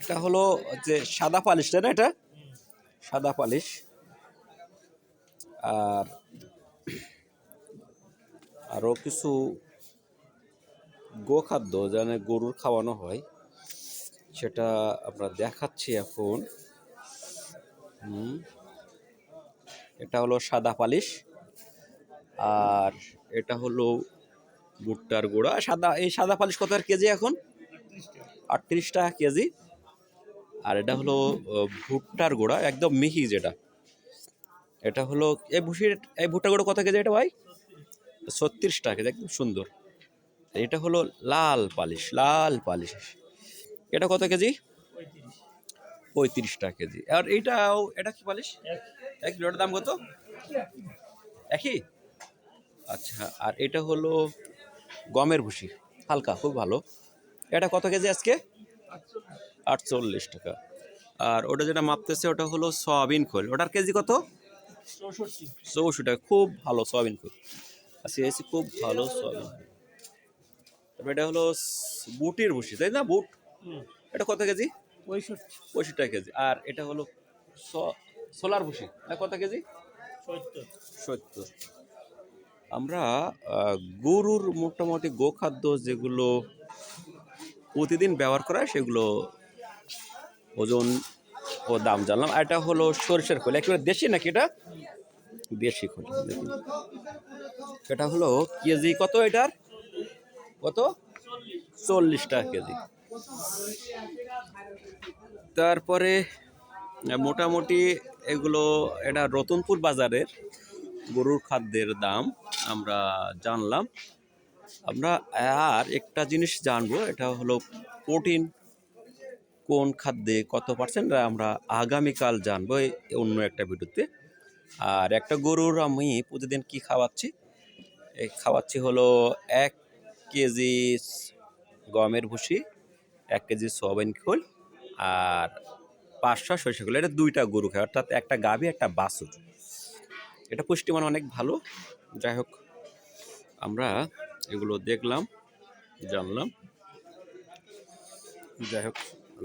এটা হলো যে সাদা পালিশটা না এটা? সাদা পালিশ। আর আরও কিছু গোখাদ্য যেন গরুর খাওয়ানো হয়, সেটা আমরা দেখাচ্ছি এখন। এটা হলো সাদা পালিশ। আর এটা হলো ভুট্টার গুঁড়া। সাদা, এই সাদা পালিশ কত কেজি এখন? আটত্রিশ টাকা কেজি। আর এটা হলো ভুট্টার গুঁড়া, একদম মিহি যেটা। এটা হলো, এই ভুসির, এই ভুট্টার গুঁড়ো কত কেজি এটা ভাই? ছত্রিশ টাকা একদম সুন্দর। এটা হলো লাল পালিশ লাল পালিশ। এটা কত কেজি? পঁয়ত্রিশ টাকা কেজি। আর এইটাও, এটা কি পালিশ? এক কিলোটার দাম কত? একই? আচ্ছা আর এটা হলো গমের ভুসি, হালকা, খুব ভালো। এটা কত কেজি আজকে? আটচল্লিশ টাকা। আর ওটা যেটা মাপতেছে ওটা হলো সয়াবিন খোল। ওটার কেজি কত? চৌষট্টি। টাকা। খুব ভালো সয়াবিন খোল। আচ্ছা এসি খুব ভালো সয়াবিন তারপর এটা হলো বুটের ভুসি তাই না বুট? এটা কত কেজি? পঁয়ষট্টি। পঁয়ষট্টি টাকা কেজি। আর এটা হলো সোলার ভুসি এটা কত কেজি? সত্তর। সত্তর। আমরা গরুর মোটামুটি গোখাদ্য যেগুলো প্রতিদিন ব্যবহার করা সেগুলো ওজন ও দাম জানলাম। আর এটা হলো সরিষার খোল, একেবারে দেশি নাকি এটা? দেশি খোল এটা হলো কেজি কত এটার? কত? চল্লিশ টাকা কেজি। তারপরে মোটামুটি এগুলো এটা রতনপুর বাজারের গরুর খাদ্যের দাম আমরা জানলাম। আমরা আর একটা জিনিস জানব, এটা হলো প্রোটিন। কোন খাদ্যে কত পার্সেন্ট আমরা আগামীকাল জানব অন্য একটা ভিডিওতে। আর একটা গরুর আমি প্রতিদিন কি খাওয়াচ্ছি? এই খাওয়াচ্ছি হলো এক কেজি গমের ভুসি, এক কেজি সয়াবিন খোল আর পাঁচশো সরিষা খোল। এটা দুইটা গরু খায়, অর্থাৎ একটা গাভী, একটা বাছুর। এটা পুষ্টিমান অনেক ভালো। যাই হোক, আমরা এগুলো দেখলাম, জানলাম। যাই হোক।